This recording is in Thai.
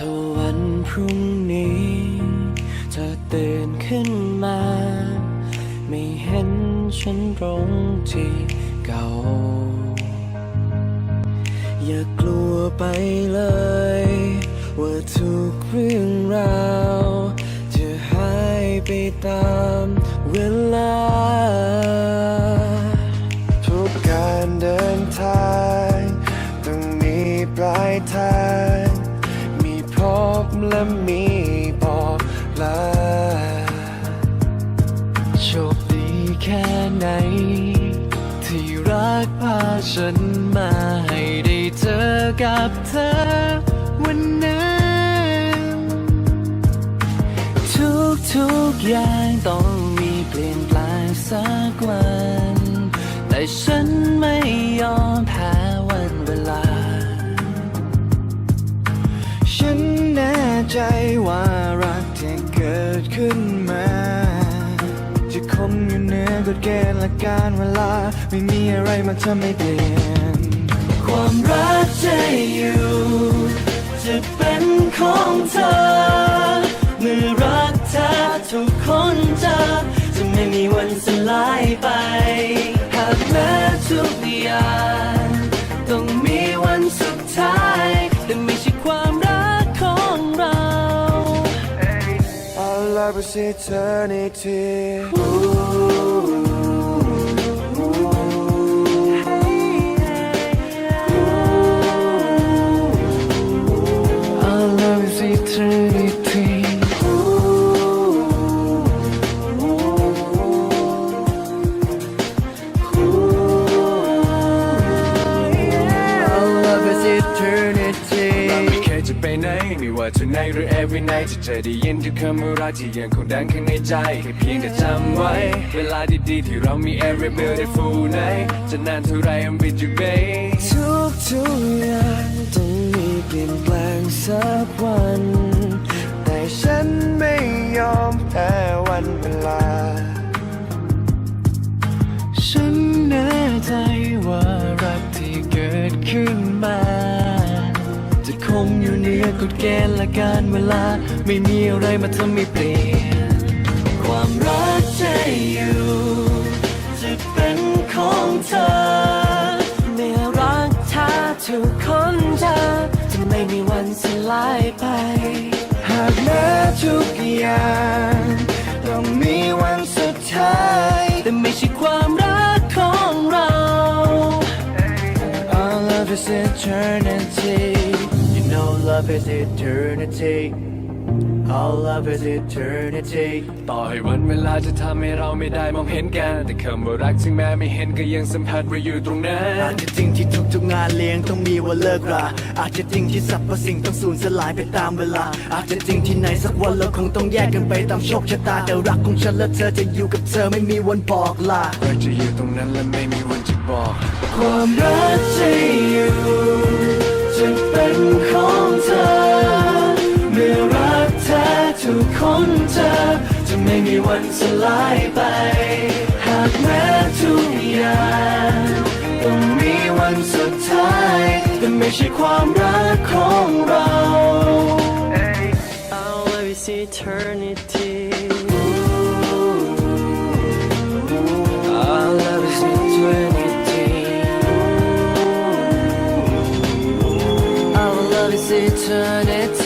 ถ้าวันพรุ่งนี้จะตื่นขึ้นมา ไม่เห็นฉันตรงที่เก่า อย่ากลัวไปเลย ว่าทุกเรื่องราว จะหายไปตามเวลา มีบอกลาโชคดีแค่ไหน ที่รักพาฉันมาให้ได้เจอกับเธอวันนั้นทุกทุกอย่างต้องมีเปลี่ยนแปลงสักวัน แต่ฉันไม่ ใจว่ารักที่เกิดขึ้นมา จะคงอยู่เหนือกฎเกณฑ์และการเวลา ไม่มีอะไรมาทำให้เปลี่ยน ความรักจะอยู่ จะเป็นของเธอ เมื่อรักเธอทุกคนจอจะไม่มีวันสลายไป หากแม้ทุกอย่าง Our love is eternity Our love ไม่ว่าจะในหรือ every night จะเจอได้ยินทุกคำว่ารักที่ยังคงดังข้างในใจแค่เพียงแต่จำไว้ เวลาดีๆที่เรามี every beautiful night จะนานเท่าไร I'm with you babe ทุกทุกอย่างต้องมีเปลี่ยนแปลงสักวัน แต่ฉันไม่ยอมแพ้วันเวลา ฉันแน่ใจว่ารักที่เกิดขึ้น คงอยู่เหนือกฎเกณฑ์และการเวลา ไม่มีอะไรมาทำให้เปลี่ยน ความรักใจอยู่ จะเป็นของเธอ เมื่อรักเธอทุกคนเจอจะไม่มีวันสลายไป หากแม้ทุกอย่างต้องมีวันสุดท้าย แต่ไม่ใช่ความรักของเรา Our love is eternity love is eternity Our love is eternity ต่อให้วันเวลาจะทำให้เราไม่ได้มองเห็นกัน แต่คำว่ารักถึงแม้ไม่เห็นก็ยังสัมผัสว่าอยู่ตรงนั้อานจจะจริงที่ทุกๆงานเลี้ยงต้องมีวันเลิกราอาจจะจริงที่สรรพสิ่งต้องสูญสลายไปตามเวลา อาจจะจริงที่ไหนสักวันเราคงต้องแยกกันไปตามโชคชะตา แต่รักของฉันและเธอจะอยู่กับเธอไม่มีวันบอกลารักจะอยู่ตรงนั้นและไม่มีวันจะบอก ความรักจะอยู่ จะเป็นของเธอ เมื่อรักเธอทุกคนเจอจะไม่มีวันสลายไป หากแม้ทุกอย่างต้องมีวันสุดท้าย แต่ไม่ใช่ความรักของเรา Our love is eternity eternity